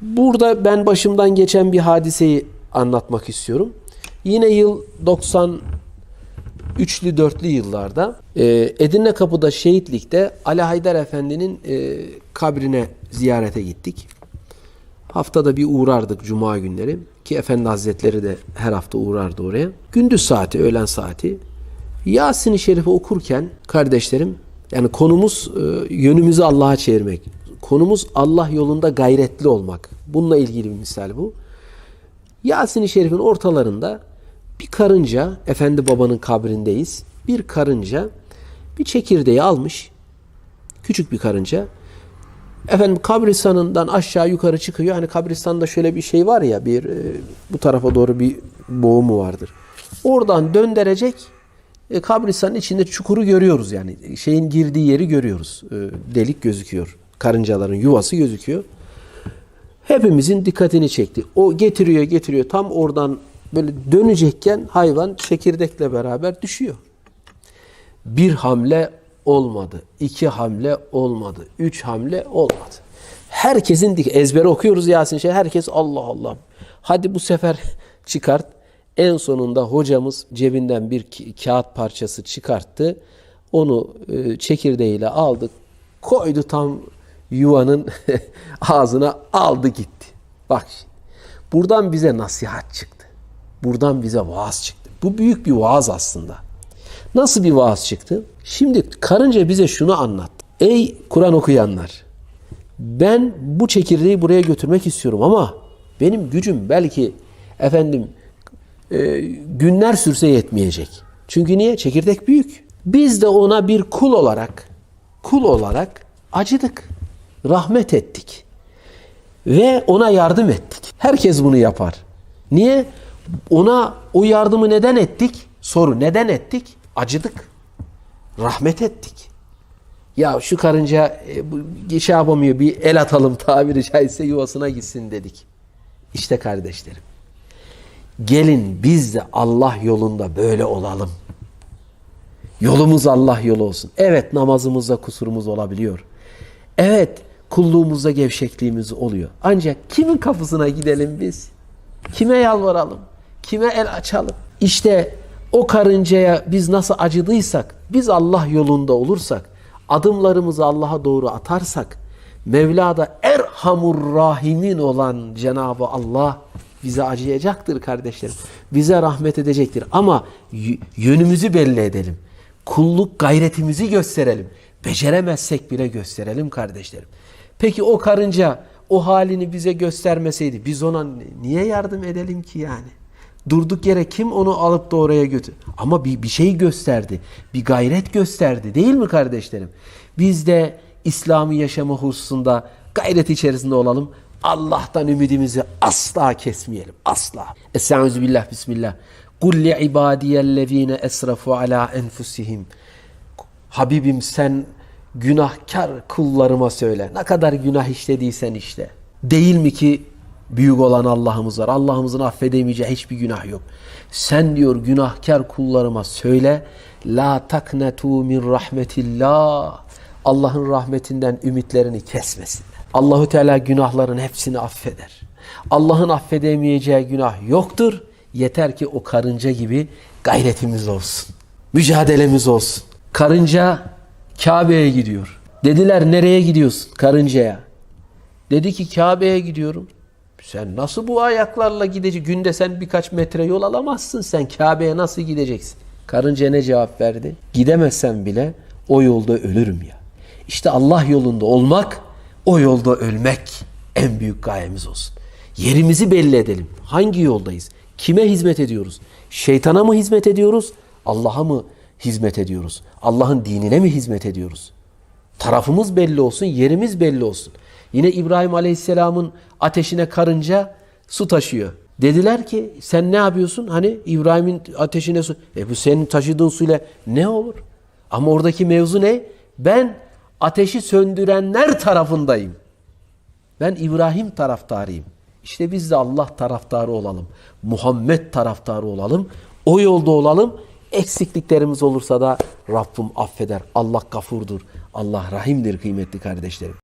Burada ben başımdan geçen bir hadiseyi anlatmak istiyorum. Yine yıl 93'lü 4'lü yıllarda e, Edirne Kapı'da şehitlikte Ali Haydar Efendi'nin e, kabrine ziyarete gittik. Haftada bir uğrardık cuma günleri ki Efendi Hazretleri de her hafta uğrardı oraya. Gündüz saati, öğlen saati. Yasin-i Şerif'i okurken kardeşlerim yani konumuz e, yönümüzü Allah'a çevirmek. Konumuz Allah yolunda gayretli olmak. Bununla ilgili bir misal bu. Yasin-i Şerif'in ortalarında bir karınca, Efendi Baba'nın kabrindeyiz. Bir karınca bir çekirdeği almış. Küçük bir karınca. Efendim kabristanından aşağı yukarı çıkıyor. Hani kabristanda şöyle bir şey var ya bir e, bu tarafa doğru bir boğumu vardır. Oradan döndürecek e, kabristanın içinde çukuru görüyoruz yani. Şeyin girdiği yeri görüyoruz. E, delik gözüküyor. Karıncaların yuvası gözüküyor. Hepimizin dikkatini çekti. O getiriyor getiriyor tam oradan böyle dönecekken hayvan çekirdekle beraber düşüyor. Bir hamle olmadı. iki hamle olmadı. Üç hamle olmadı. Herkesin ezbere okuyoruz Yasin şey. Herkes Allah Allah. Hadi bu sefer çıkart. En sonunda hocamız cebinden bir kağıt parçası çıkarttı. Onu e, çekirdeğiyle aldı. Koydu tam yuvanın ağzına aldı gitti. Bak şimdi. Buradan bize nasihat çıktı. Buradan bize vaaz çıktı. Bu büyük bir vaaz aslında. Nasıl bir vaaz çıktı? Şimdi karınca bize şunu anlat. Ey Kur'an okuyanlar. Ben bu çekirdeği buraya götürmek istiyorum ama benim gücüm belki efendim e, günler sürse yetmeyecek. Çünkü niye? Çekirdek büyük. Biz de ona bir kul olarak kul olarak acıdık. Rahmet ettik. Ve ona yardım ettik. Herkes bunu yapar. Niye? Ona o yardımı neden ettik? Soru neden ettik? Acıdık. Rahmet ettik. Ya şu karınca e, şey yapamıyor bir el atalım tabiri caizse yuvasına gitsin dedik. İşte kardeşlerim. Gelin biz de Allah yolunda böyle olalım. Yolumuz Allah yolu olsun. Evet namazımızda kusurumuz olabiliyor. Evet kulluğumuzda gevşekliğimiz oluyor. Ancak kimin kapısına gidelim biz? Kime yalvaralım? Kime el açalım? İşte o karıncaya biz nasıl acıdıysak, biz Allah yolunda olursak, adımlarımızı Allah'a doğru atarsak, Mevla'da Erhamur Rahimin olan Cenab-ı Allah bize acıyacaktır kardeşlerim. Bize rahmet edecektir. Ama yönümüzü belli edelim. Kulluk gayretimizi gösterelim. Beceremezsek bile gösterelim kardeşlerim. Peki o karınca o halini bize göstermeseydi biz ona niye yardım edelim ki yani? Durduk yere kim onu alıp da oraya götür? Ama bir, bir şey gösterdi. Bir gayret gösterdi değil mi kardeşlerim? Biz de İslam'ı yaşama hususunda gayret içerisinde olalım. Allah'tan ümidimizi asla kesmeyelim. Asla. Estaizu billah bismillah. Kul li ibadiyellezine esrafu ala enfusihim. Habibim sen günahkar kullarıma söyle. Ne kadar günah işlediysen işte. Değil mi ki büyük olan Allah'ımız var. Allah'ımızın affedemeyeceği hiçbir günah yok. Sen diyor günahkar kullarıma söyle. La taknetu min rahmetillah. Allah'ın rahmetinden ümitlerini kesmesinler. Allahu Teala günahların hepsini affeder. Allah'ın affedemeyeceği günah yoktur. Yeter ki o karınca gibi gayretimiz olsun. Mücadelemiz olsun. Karınca Kabe'ye gidiyor. Dediler nereye gidiyorsun? Karıncaya. Dedi ki Kabe'ye gidiyorum. Sen nasıl bu ayaklarla gideceksin? Günde sen birkaç metre yol alamazsın. Sen Kabe'ye nasıl gideceksin? Karınca ne cevap verdi? Gidemezsem bile o yolda ölürüm ya. İşte Allah yolunda olmak, o yolda ölmek en büyük gayemiz olsun. Yerimizi belli edelim. Hangi yoldayız? Kime hizmet ediyoruz? Şeytana mı hizmet ediyoruz? Allah'a mı hizmet ediyoruz? Allah'ın dinine mi hizmet ediyoruz? Tarafımız belli olsun, yerimiz belli olsun. Yine İbrahim Aleyhisselam'ın ateşine karınca su taşıyor. Dediler ki sen ne yapıyorsun? Hani İbrahim'in ateşine su. E bu senin taşıdığın suyla ne olur? Ama oradaki mevzu ne? Ben ateşi söndürenler tarafındayım. Ben İbrahim taraftarıyım. İşte biz de Allah taraftarı olalım. Muhammed taraftarı olalım. O yolda olalım. Eksikliklerimiz olursa da Rabbim affeder. Allah gafurdur. Allah rahimdir kıymetli kardeşlerim.